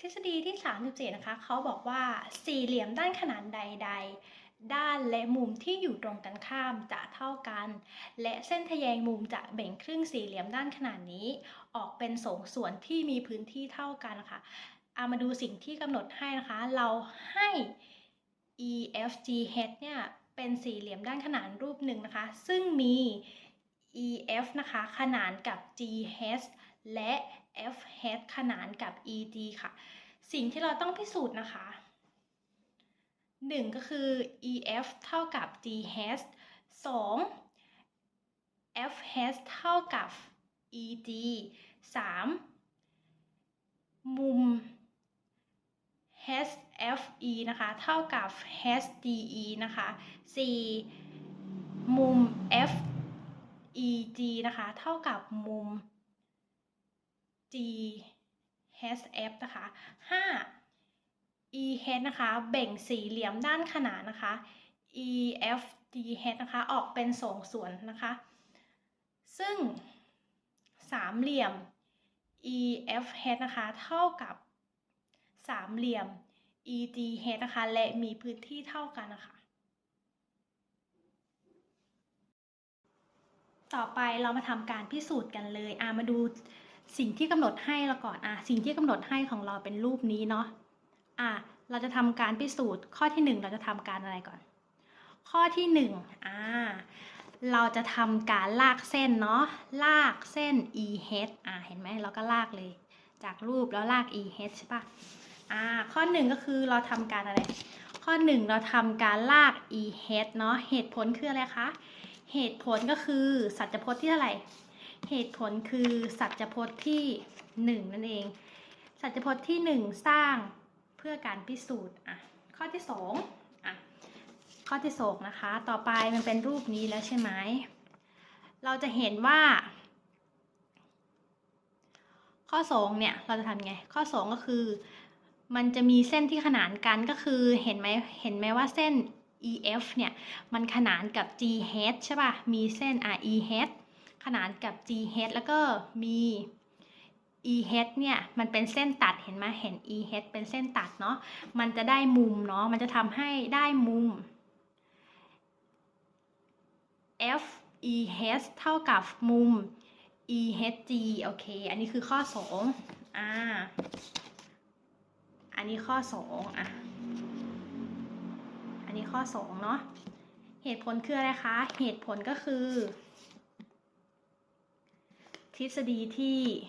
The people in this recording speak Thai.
ทฤษฎีที่37นะคะ เขาบอกว่าสี่เหลี่ยมด้านขนานใด ๆ ด้านและมุมที่อยู่ตรงกันข้ามจะเท่ากัน และเส้นทะแยงมุมจะแบ่งครึ่งสี่เหลี่ยมด้านขนานนี้ ออกเป็นสองส่วนที่มีพื้นที่เท่ากันนะคะเอามาดูสิ่งที่กำหนดให้นะคะ เราให้ EFGH เนี่ยเป็นสี่เหลี่ยมด้านขนานรูปหนึ่งนะคะ ซึ่งมี EF นะคะ ขนานกับ GH และ FH ขนานกับ EG ค่ะ สิ่งที่เราต้องพิสูจน์นะคะ 1 ก็คือ EF เท่ากับ GH 2 FH เท่ากับ EG 3 มุม HFE นะคะ เท่ากับ HDE นะคะ 4 มุม FEG นะคะ เท่ากับมุม g GHF นะคะ 5 EH นะคะ แบ่งสี่เหลี่ยมด้านขนานนะคะ EFGH นะคะ ออกเป็นสองส่วนนะคะ ซึ่งสามเหลี่ยม EFH นะคะ เท่ากับสามเหลี่ยม EGH นะคะ และมีพื้นที่เท่ากันนะคะต่อไปเรามาทำการพิสูจน์กันเลย อ่ามาดู สิ่งที่กำหนดให้เราก่อนอ่าสิ่งที่กำหนดให้ของเราเป็นรูปนี้เนาะอ่าเราจะทำการพิสูจน์ ข้อที่หนึ่งเราจะทำการอะไรก่อน ข้อที่หนึ่งอ่าเราจะทำการลากเส้นเนาะลากเส้น EH อ่าเห็นไหมเราก็ลากเลย จากรูปแล้วลาก EH ใช่ปะอ่าข้อหนึ่งก็คือเราทำการอะไร ข้อหนึ่งเราทำการลาก EH เนาะเหตุผลคืออะไรคะเหตุผลก็คือสัจพจน์ที่เท่าไหร่ เหตุผลคือสัจพจน์ที่หนึ่งนั่นเอง สัจพจน์ที่หนึ่งสร้างเพื่อการพิสูจน์อะข้อที่สองอะข้อที่สองนะคะ ต่อไปมันเป็นรูปนี้แล้วใช่ไหมเราจะเห็นว่า ข้อสองเนี่ยเราจะทำไง ข้อสองก็คือ มันจะมีเส้นที่ขนานกันก็คือเห็นไหมเห็นไหมว่าเส้น EF เนี่ย มันขนานกับ GH ใช่ป่ะ มีเส้น REH ขนานกับ GH แล้วก็มี EH เนี่ยมันเป็นเส้นตัดเห็นไหมเห็น EH เป็นเส้นตัดเนาะมันจะได้มุมเนาะมันจะทำให้ได้มุม FEH เท่ากับมุม EHG โอเค อันนี้คือข้อ2อ่า อันนี้ข้อ2อะ อันนี้ข้อ2เนาะ เหตุผลคืออะไรคะ เหตุผลก็คือ ฤษฎีที่